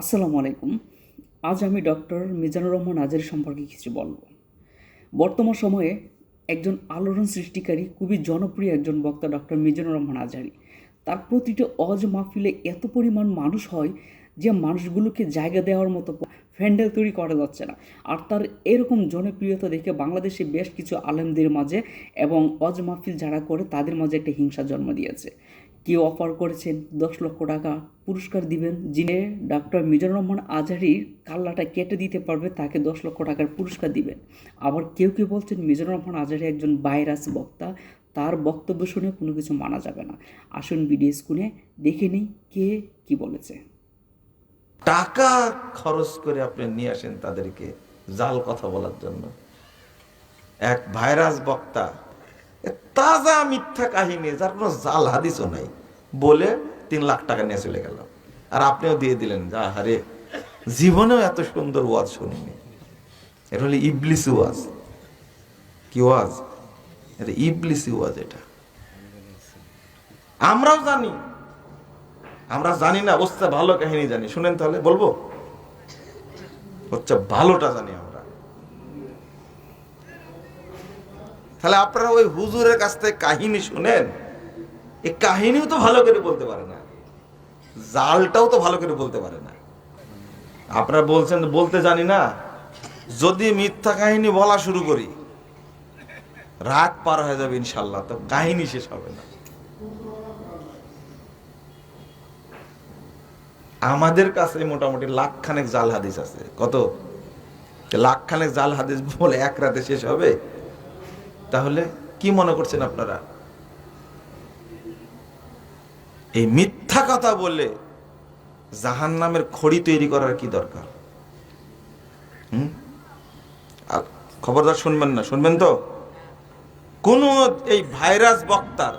আসসালামু আলাইকুম। আজ আমি ডক্টর মিজানুর রহমান আজের সম্পর্কে কিছু বলব। বর্তমান সময়ে একজন আলোড়ন সৃষ্টিকারী, খুবই জনপ্রিয় একজন বক্তা ডক্টর মিজানুর রহমান আজারি। তার প্রতিটি অজ মাহফিলে এত পরিমাণ মানুষ হয় যে মানুষগুলোকে জায়গা দেওয়ার মতো ফ্যান্ডেল তৈরি করা যাচ্ছে না। আর তার এরকম জনপ্রিয়তা দেখে বাংলাদেশে বেশ কিছু আলেমদের মাঝে এবং অজ মাহফিল যারা করে, তাদের মাঝে একটা হিংসা জন্ম দিয়েছে। কেউ অফার করেছেন, দশ লক্ষ টাকা পুরস্কার দিবেন, যিনি ডক্টর মিজানুর রহমান আজহারির কাল্লাটা কেটে দিতে পারবে, তাকে দশ লক্ষ টাকার পুরস্কার দিবেন। আবার কেউ কেউ বলছেন, মিজানুর রহমান আজহারি একজন ভাইরাস বক্তা, তার বক্তব্য শুনে কোনো কিছু মানা যাবে না। আসুন ভিডিও স্কুলে দেখে নিই কে কি বলেছে। টাকা খরচ করে আপনি নিয়ে আসেন তাদেরকে জাল কথা বলার জন্য। এক ভাইরাস বক্তা তাজা মিথ্যা কাহিনী, যার কোনো জাল হাদিসও নাই, বলে তিন লাখ টাকা নিয়ে চলে গেল। আর আপনিও দিয়ে দিলেন, যা হারে, জীবনেও এত সুন্দর ওয়াজ শুনিনি। এটা হলো ইবলিসি ওয়াজ। কি ওয়াজ? এটা ইবলিসি ওয়াজ এটা। আমরাও জানি আমরা জানি না, অবস্থা ভালো, কাহিনী জানি। শুনেন তাহলে, বলব? হচ্ছে ভালোটা জানি আমরা। তাহলে আপনারা ওই হুজুরের কাছ থেকে কাহিনী শুনেন? এই কাহিনীও তো ভালো করে বলতে পারে না। জালটাও তো ভালো করে বলতে পারে না। আপনারা বলছেন, বলতে জানি না। যদি মিথ্যা কাহিনী বলা শুরু করি, রাত পার হয়ে যাবে ইনশাল্লাহ, তো কাহিনী শেষ হবে না। আমাদের কাছে মোটামুটি লাখখানেক জাল হাদিস আছে। কত? লাখখানেক জাল হাদিস বলে এক রাতে শেষ হবে? তাহলে কি মনে করছেন আপনারা? এই মিথ্যা কথা বলে জাহান নামের খড়ি তৈরি করার কি দরকার? হুম? খবরদার শুনবেন না, শুনবেন তো? কোন এই ভাইরাস বক্তার,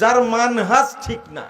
যার মানহাজ ঠিক না।